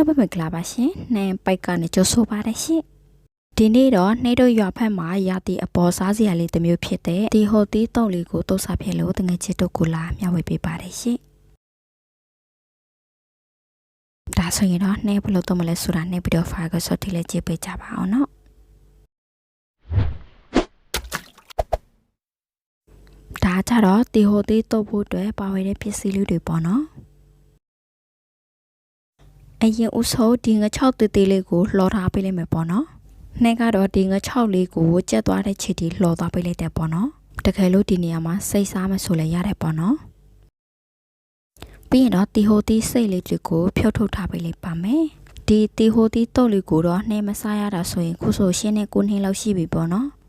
လုံးပဲမင်္ဂလာပါရှင်နှင်းပိုက်ကနေကြိုဆိုပါရရှင်ဒီနေ့တော့နှိတို့ရွာဖက်မှာရာတီအပေါ်စားစရာလေးတစ်မျိုးဖြစ်တဲ့ဒီဟိုတီးတုံးလေးကိုတုတ်စားဖြစ်လို့တငယ်ချစ်တို့ကိုလာမျှဝေပေးပါတယ်ရှင်ဒါဆိုရင်တော့နှင်းဘယ်လိုတုံးမလဲဆိုတာနှင်းဗီဒီယိုဖိုင်ကိုစောတိလေးကြည့်ပေးကြပါအောင်နော်ဒါကြတော့ဒီဟိုတီးတုတ်ဖို့အတွက်ပါဝယ်တဲ့ပစ္စည်းလေးတွေပေါ့နော် အရင်ဦးဆုံးဒီငါ6တေးသေးလေးကိုလှော်ထားပေးလိုက်မယ်ပေါ့နော်။နှဲကတော့ဒီငါ6လေးကိုကြက်သွားတဲ့ချစ်တီလှော်သွားပေးလိုက်တယ်ပေါ့နော်။တကယ်လို့ဒီနေရာမှာစိတ်စားမဆိုလည်းရတယ်ပေါ့နော်။ပြီးရင်တော့တီဟိုတီစိတ်လေးတွေကိုဖြုတ်ထုတ်ထားပေးလိုက်ပါမယ်။ဒီတီဟိုတီတုတ်လေးကိုတော့နှဲမစားရတာဆိုရင်ခုဆိုရှင်းနဲ့ကိုနှင်းလောက်ရှိပြီပေါ့နော်။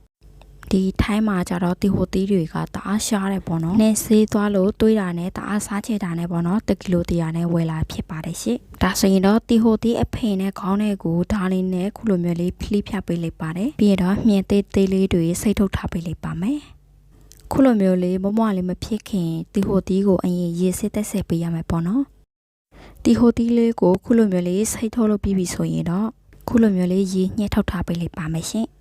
ဒီထိုင်းမှာကြတော့တီဟိုတီတွေကတအားရှားတယ်ပေါ့နော်။နှင်းဆေးသွားလို့တွေးတာနဲ့တအားစားချေတာနဲ့ပေါ့နော်။တကီလိုတရာနဲ့ဝယ်လာဖြစ်ပါတယ်ရှင့်။ဒါဆိုရင်တော့တီဟိုတီအဖေနဲ့ခေါင်းနဲ့ကိုဒါလေးနဲ့ခုလိုမျိုးလေးဖလိဖြတ်ပေးလိုက်ပါတယ်။ပြီးတော့မြင်သေးသေးလေးတွေစိတ်ထုတ်ထားပေးလိုက်ပါမယ်။ခုလိုမျိုးလေးမမွားလေးမဖြစ်ခင်တီဟိုတီကိုအရင်ရေစစ်သက်ဆက်ပေးရမယ်ပေါ့နော်။တီဟိုတီလေးကိုခုလိုမျိုးလေးစိတ်ထုတ်လို့ပြီးပြီဆိုရင်တော့ခုလိုမျိုးလေးရေညှက်ထုတ်ထားပေးလိုက်ပါမယ်ရှင်။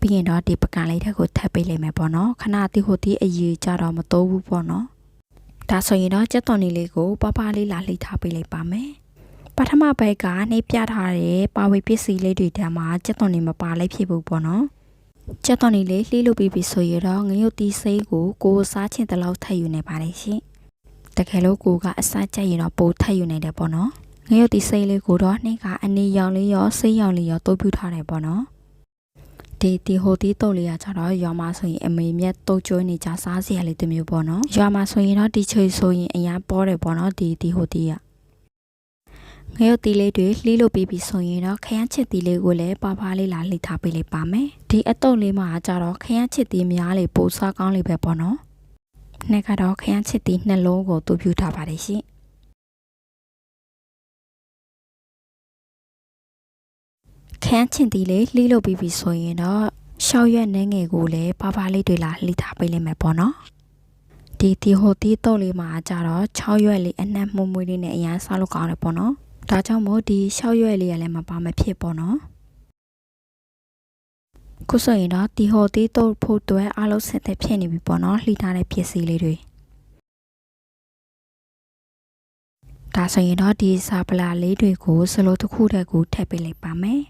ပြီးရင်တော့ဒီပကံလေးထက်ကိုထပ်ပေးလိုက်မယ်ပေါ့နော်ခဏတီဟိုတီအရေးကြတော့မတိုးဘူးပေါ့နော်ဒါဆိုရင်တော့ကြက်သွန်လေးကိုပပလေးလာလှိထားပေးလိုက်ပါမယ်ပထမဘက်ကနေပြထားတဲ့ပါဝေပစ္စည်းလေးတွေတန်းမှာကြက်သွန်လေးမပါလိုက်ဖြစ်ဘူးပေါ့နော်ကြက်သွန်လေးလေးလှိလို့ပြီးပြီဆိုရင်တော့ငရုတ်တီစိမ်းကိုကိုစားချင်တဲ့လောက်ထည့်ယူနေပါတယ်ရှင်တကယ်လို့ကိုကအစားကြက်ရင်တော့ပိုထည့်ယူနေတယ်ပေါ့နော်ငရုတ်တီစိမ်းလေးကိုတော့နှိကအနေရောင်လေးရောစိမ်းရောင်လေးရောတိုးပြထားတယ်ပေါ့နော် ဒီဒီဟိုတီတုတ်လေးကကြတော့ရွာမှာဆိုရင်အမေမြက်တုတ်ကျွေးနေကြစားစရာလေးတစ်မျိုးပေါ့နော်ရွာမှာဆိုရင်တော့ဒီချွေဆိုရင်အရန်ပေါ်တယ်ပေါ့နော်ဒီဒီဟိုတီကငရုတ်တီလေးတွေလှီးလို့ပြီးပြီဆိုရင်တော့ခရမ်းချစ်တီလေးကိုလည်းပါပါလေးလာလှီထားပေးလိုက်ပါမယ်ဒီအတုတ်လေးမှာကြတော့ခရမ်းချစ်တီများလေပိုစားကောင်းလေးပဲပေါ့နော်နှစ်ကတော့ခရမ်းချစ်တီနှလုံးကိုတူပြူထားပါတယ်ရှင် ခန်းချင်တီလေးလှီးလို့ပြီးပြီဆိုရင်တော့ရှောက်ရွက်နှဲငယ်ကိုလည်းပါပါလေးတွေလာလှီထားပေးလိုက်မယ်ပေါ့နော်ဒီဒီဟိုတီတုတ်လေးမှာကြတော့6ရွက်လေးအနှံ့မှုမွေးလေးနဲ့အရန်စားလို့ကောင်းတယ်ပေါ့နော်ဒါကြောင့်မို့ဒီ6ရွက်လေးကလည်းမပါမဖြစ်ပေါ့နော်ခုဆိုရင်တော့ဒီဟိုတီတုတ်ဖို့အတွက်အားလုံးဆက်သက်ဖြစ်နေပြီပေါ့နော်လှီထားတဲ့ပစ္စည်းလေးတွေဒါဆိုရင်တော့ဒီစာပလာလေးတွေကိုစလိုတစ်ခုတည်းကိုထည့်ပေးလိုက်ပါမယ်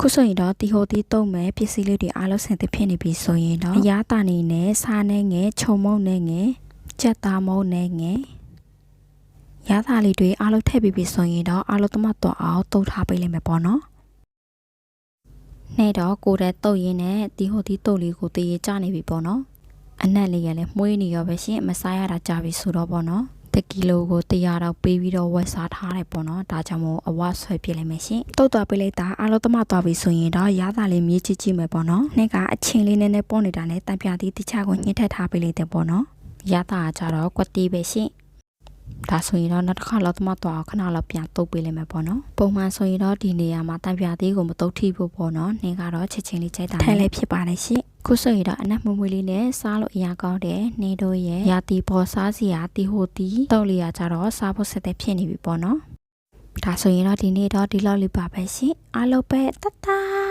ခုဆိုရင်တော့တီဟိုတီတုံးမဲ့ပစ္စည်းလေးတွေအားလုံးဆင်သစ်ဖြစ်နေပြီဆိုရင်တော့အရားတာနေနဲ့စားနေငယ်ခြုံမုံနဲ့ငယ်ကြက်သားမုံနဲ့ငယ်ရသားလေးတွေအားလုံးထည့်ပြီးပြီဆိုရင်တော့အားလုံးသမတ်တော့အောင်တုတ်ထားပေးလိုက်မယ်ပေါ့နော်နဲ့တော့ကိုတဲ့တုတ်ရင်းနဲ့တီဟိုတီတုတ်လေးကိုတည်ရကြနေပြီပေါ့နော်အနက်လေးကလည်းမှုေးနေရောပဲရှင်မစားရတာကြပြီဆိုတော့ပေါ့နော် တကီလိုကို100တော့ပေးပြီးတော့ဝက်စားထားတယ်ပေါ့နော်ဒါကြောင့်မို့အဝဆွဲပြလိုက်မယ်ရှင်တုတ်သွားပေးလိုက်တာအားလုံးသမသွားပြီဆိုရင်တော့ရတာလေးမြေးချစ်ကြည့်မယ်ပေါ့နော်နှစ်ကအချင်းလေးနည်းနည်းပေါ့နေတာနဲ့တံပြတီတခြားကိုညှစ်ထက်ထားပေးလိုက်တယ်ပေါ့နော်ရတာကကြတော့ကွက်တီးပဲရှင် ဒါဆိုရင်တော့နောက်တစ်ခါလောက်သမသွားခဏလောက်ပြန်တုတ်ပေးလိုက်မယ်ပေါ့နော်ပုံမှန်ဆိုရင်တော့ဒီနေရာမှာတံပြသေးကိုမတုတ်ထိဖို့ပေါ့နော်နင်းကတော့ချက်ချင်းလေးကြိုက်တာထဲလေးဖြစ်ပါတယ်ရှင်ခုဆိုရင်တော့အနက်မွေးမွေးလေးနဲ့စားလို့အရာကောင်းတယ်နေတို့ရဲ့ရာတီပေါ်စားစီယာတီဟိုတီတောက်လေးရကြတော့စားဖို့ဆက်တဲ့ဖြစ်နေပြီပေါ့နော်ဒါဆိုရင်တော့ဒီနေ့တော့ဒီလောက်လေးပါပဲရှင်အားလုံးပဲတတ်တာ